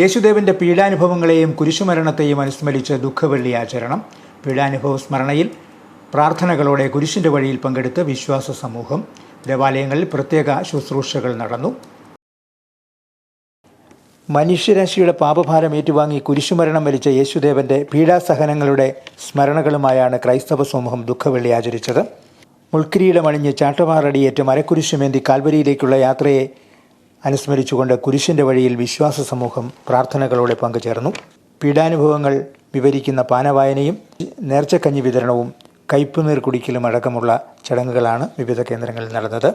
യേശുദേവന്റെ പീഡാനുഭവങ്ങളെയും കുരിശുമരണത്തെയും അനുസ്മരിച്ച് ദുഃഖവെള്ളി ആചരണം പീഡാനുഭവ സ്മരണയിൽ പ്രാർത്ഥനകളോടെ കുരിശിന്റെ വഴിയിൽ പങ്കെടുത്ത് വിശ്വാസ സമൂഹം. ദേവാലയങ്ങളിൽ പ്രത്യേക ശുശ്രൂഷകൾ നടന്നു. മനുഷ്യരാശിയുടെ പാപഭാരം ഏറ്റുവാങ്ങി കുരിശുമരണം വരിച്ച യേശുദേവന്റെ പീഡാസഹനങ്ങളുടെ സ്മരണകളുമായാണ് ക്രൈസ്തവ സമൂഹം ദുഃഖവെള്ളി ആചരിച്ചത് മുൾക്കിരീടമണിഞ്ഞ് ചാട്ടവാറടിയേറ്റ് മരക്കുരിശുമേന്തി കാൽവരിയിലേക്കുള്ള യാത്രയെ അനുസ്മരിച്ചുകൊണ്ട് കുരിശിന്റെ വഴിയിൽ വിശ്വാസ സമൂഹം പ്രാർത്ഥനകളോടെ പങ്കുചേർന്നു. പീഡാനുഭവങ്ങൾ വിവരിക്കുന്ന പാനവായനയും നേർച്ചക്കഞ്ഞി വിതരണവും കയ്പുനീർ കുടിക്കലും അടക്കമുള്ള ചടങ്ങുകളാണ് വിവിധ കേന്ദ്രങ്ങളിൽ നടന്നത്.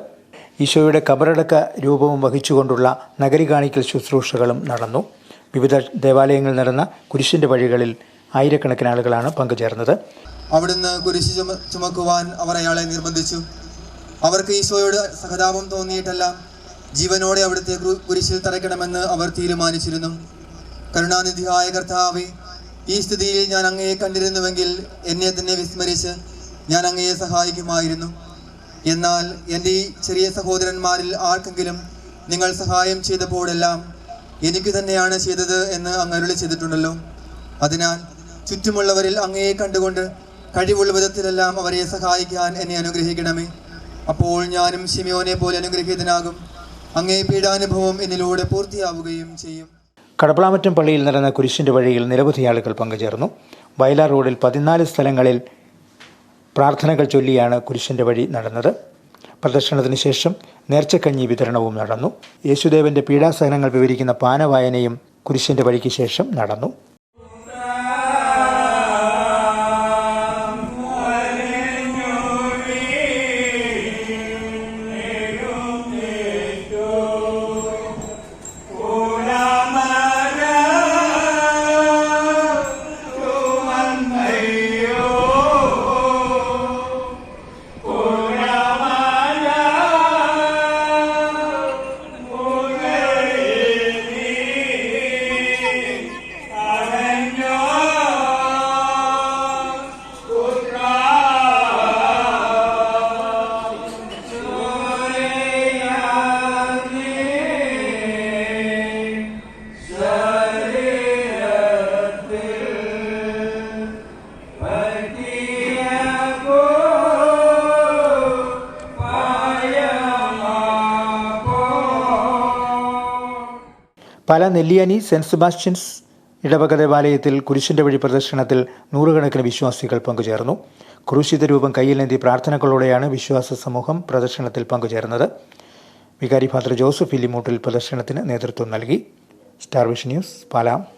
ഈശോയുടെ കബറടക്ക രൂപവും വഹിച്ചുകൊണ്ടുള്ള നഗരി കാണിക്കൽ ശുശ്രൂഷകളും നടന്നു. വിവിധ ദേവാലയങ്ങളിൽ നടന്ന കുരിശിന്റെ വഴികളിൽ ആയിരക്കണക്കിന് ആളുകളാണ് പങ്കുചേർന്നത്. അവിടുന്ന് കുരിശ് ചുമ ചുമക്കുവാൻ അവർ അയാളെ നിർബന്ധിച്ചു. അവർക്ക് ഈശോയോട് സഹതാപം തോന്നിയിട്ടല്ല. ജീവനോടെ അവിടുത്തെ കുരിശിൽ തറയ്ക്കണമെന്ന് അവർ തീരുമാനിച്ചിരുന്നു. കരുണാനിധിയായ കർത്താവെ ഈ സ്ഥിതിയിൽ ഞാൻ അങ്ങയെ കണ്ടിരുന്നുവെങ്കിൽ എന്നെ തന്നെ വിസ്മരിച്ച് ഞാൻ അങ്ങയെ സഹായിക്കുമായിരുന്നു. എന്നാൽ എന്റെ ഈ ചെറിയ സഹോദരന്മാരിൽ ആർക്കെങ്കിലും നിങ്ങൾ സഹായം ചെയ്തപ്പോഴെല്ലാം എനിക്ക് തന്നെയാണ് ചെയ്തത് എന്ന് അങ്ങ് ചെയ്തിട്ടുണ്ടല്ലോ. അതിനാൽ ചുറ്റുമുള്ളവരിൽ അങ്ങയെ കണ്ടുകൊണ്ട് കഴിവുള്ള വിധത്തിലെല്ലാം അവരെ സഹായിക്കാൻ എന്നെ അനുഗ്രഹിക്കണമേ. അപ്പോൾ ഞാനും ഷിമിയോനെ പോലെ അനുഗ്രഹീതനാകും. അങ്ങേ പീഡാനുഭവം എന്നിലൂടെ പൂർത്തിയാവുകയും ചെയ്യും. കടപ്പളാമറ്റം പള്ളിയിൽ നടന്ന കുരിശിന്റെ വഴിയിൽ നിരവധി ആളുകൾ പങ്കുചേർന്നു. വയലാർ റോഡിൽ പതിനാല് സ്ഥലങ്ങളിൽ പ്രാർത്ഥനകൾ ചൊല്ലിയാണ് കുരിശിന്റെ വഴി നടന്നത്. പ്രദർശനത്തിന് ശേഷം നേർച്ചക്കഞ്ഞി വിതരണവും നടന്നു. യേശുദേവന്റെ പീഡാസഹനങ്ങൾ വിവരിക്കുന്ന പാനവായനയും കുരിശിന്റെ വഴിക്ക് ശേഷം നടന്നു. പല നെല്ലിയാനി സെന്റ് സെബാസ്റ്റ്യൻസ് ഇടവക ദേവാലയത്തിൽ കുരിശിന്റെ വഴി പ്രദർശനത്തിൽ നൂറുകണക്കിന് വിശ്വാസികൾ പങ്കുചേർന്നു. ക്രൂശിത രൂപം കയ്യിലേന്തി പ്രാർത്ഥനകളോടെയാണ് വിശ്വാസ സമൂഹം പ്രദർശനത്തിൽ പങ്കുചേർന്നത്. വികാരി ഫാദർ ജോസഫ് ഇല്ലിമൂട്ടിൽ പ്രദർശനത്തിന് നേതൃത്വം നൽകി. Star Vision News പാലാം.